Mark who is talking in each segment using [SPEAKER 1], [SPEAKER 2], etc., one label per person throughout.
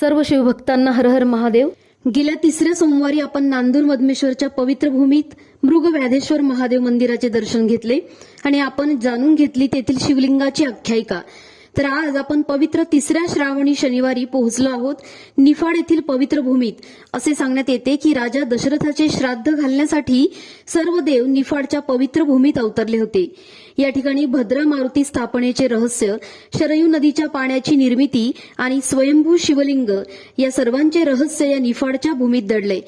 [SPEAKER 1] सर्व शिवभक्तांना हर हर महादेव. गेल्या तिसऱ्या सोमवारी आपण नांदूर मधमेश्वरच्या पवित्र भूमीत मृग व्याधेश्वर महादेव मंदिराचे दर्शन घेतले आणि आपण जाणून घेतली तेथील शिवलिंगाची आख्यायिका. तर आज आपण पवित्र तिसऱ्या श्रावणी शनिवारी पोहोचलो आहोत निफाड येथील पवित्र भूमीत. असे सांगण्यात येते की राजा दशरथाचे श्राद्ध घालण्यासाठी सर्व देव निफाडच्या पवित्र भूमीत अवतरले होते. या ठिकाणी भद्रा मारुती स्थापनेचे रहस्य शरयू नदीच्या पाण्याची निर्मिती आणि स्वयंभू शिवलिंग या सर्वांचे रहस्य या निफाडच्या भूमीत दडले.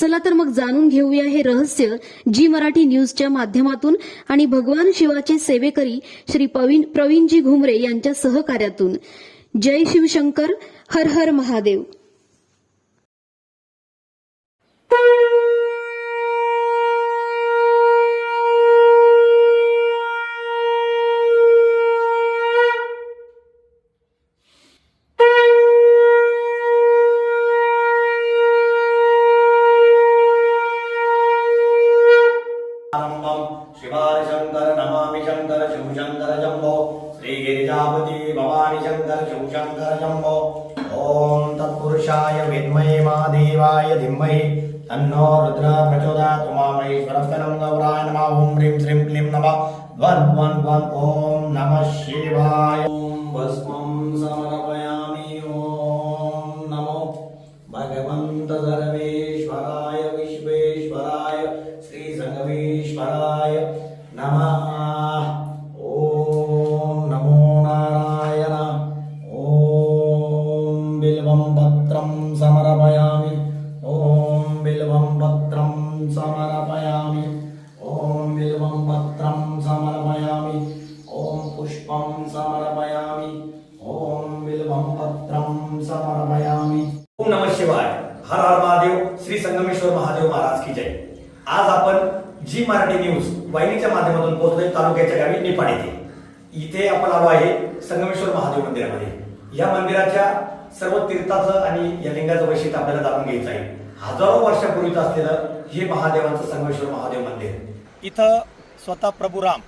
[SPEAKER 1] चला तर मग जाणून घेऊया हे रहस्य जी मराठी न्यूजच्या माध्यमातून आणि भगवान शिवाचे सेवेकरी श्री प्रवीणजी घुमरे यांच्यासह सहकार्यातून. जय शिवशंकर हर हर महादेव.
[SPEAKER 2] शिवाय शंकर नमामि शंकर शिवशंकर जम्बो। श्रीगिरिजापति भवानी शंकर शिवशंकर जम्बो ओम तत्पुरुषाय विद्महे महादेवाय धीमहि तन्नो रुद्र प्रचोदयात् उमामहेश्वरस्कनं गौराय नमः ओम ह्रीं श्रीं क्लीं नमः. द्वन् द्वन् द्वन् ओम नमः शिवाय. ओम भस्मं समर्पयामि. ओम नमो भगवन्त सर्वेश्वराय विश्वेश्वराय श्री पत्रं समर्पयामि। ॐ बिल्वं पत्रं समर्पयामि। ॐ बिल्वं पत्रं समर्पयामि। ॐ पुष्पं समर्पयामि। ॐ बिल्वं पत्रं समर्पयामि। ओम नमः शिवाय। हर हर महादेव श्री संगमेश्वर महादेव महाराज की जय। आज आपण जी मराठी न्यूज वाहिनीच्या माध्यमातून पोहोचतोय तालुक्याच्या गावी निपाड येथे इथे आपण आलो आहे संगमेश्वर महादेव मंदिरामध्ये. या मंदिराच्या सर्व तीर्थाचं आणि या लिंगाचं वैशिष्ट्य आपल्याला जाणून घ्यायचं आहे. हजारो वर्षापूर्वीचं असलेलं हे महादेवांचं संगमेश्वर महादेव मंदिर.
[SPEAKER 3] इथं स्वतः प्रभू राम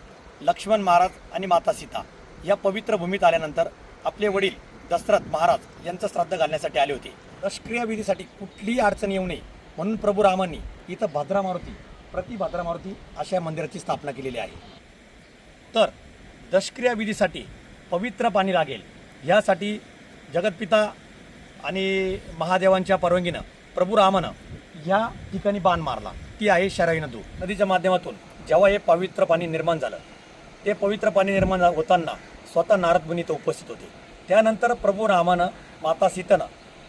[SPEAKER 3] लक्ष्मण महाराज आणि माता सीता या पवित्र भूमीत आल्यानंतर आपले वडील दशरथ महाराज यांचं श्राद्ध घालण्यासाठी आले होते. निष्क्रिय विधीसाठी कुठलीही अडचण येऊ नये म्हणून प्रभू रामांनी इथं भाद्रा मारुती प्रति भाद्रा मारुती अशा मंदिराची स्थापना केलेली आहे. तर दशक्रिया विधीसाठी पवित्र पाणी लागेल. यासाठी जगतपिता आणि महादेवांच्या परवानगीनं प्रभू रामानं या ठिकाणी बाण मारला. ती आहे शराई नदू. नदीच्या माध्यमातून जेव्हा हे पवित्र पाणी निर्माण झालं ते पवित्र पाणी निर्माण झा- होताना स्वतः नारदमुनी इथं उपस्थित होते. त्यानंतर प्रभू रामानं माता सीतानं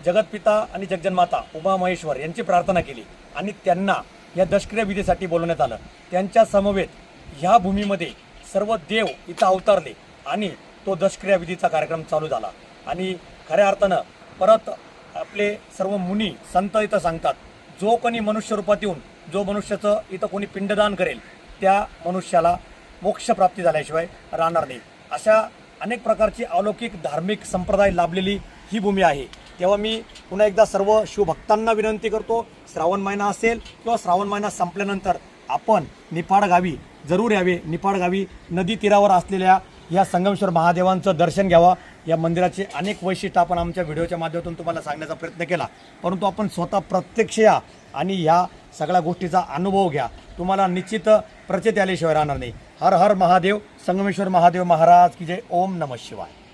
[SPEAKER 3] जगतपिता आणि जगजनमाता उमा महेश्वर यांची प्रार्थना केली आणि त्यांना या दशक्रिया विधीसाठी बोलवण्यात आलं. त्यांच्या समवेत ह्या भूमीमध्ये सर्व देव इथं अवतरले आणि तो दशक्रिया विधीचा कार्यक्रम चालू झाला. आणि खऱ्या अर्थानं परत आपले सर्व मुनी संत इथं सांगतात जो कोणी मनुष्य रूपात येऊन जो मनुष्याचं इथं कोणी पिंडदान करेल त्या मनुष्याला मोक्षप्राप्ती झाल्याशिवाय राहणार नाही. अशा अनेक प्रकारची अलौकिक धार्मिक संप्रदाय लाभलेली ही भूमी आहे. तेव्हा मी पुन्हा एकदा सर्व शिवभक्तांना विनंती करतो श्रावण महिना असेल किंवा श्रावण महिना संपल्यानंतर आपण निफाड गावी जरूर यावे. निफाड गावी नदी तीरावर असलेल्या या संगमेश्वर महादेवांचं दर्शन घ्यावं. या मंदिराचे अनेक वैशिष्ट्य आपण आमच्या व्हिडिओच्या माध्यमातून तुम्हाला सांगण्याचा प्रयत्न केला. परंतु आपण स्वतः प्रत्यक्ष या आणि ह्या सगळ्या गोष्टीचा अनुभव घ्या. तुम्हाला निश्चित प्रचित आल्याशिवाय राहणार नाही. हर हर महादेव संगमेश्वर महादेव महाराज की जय. ओम नमः शिवाय.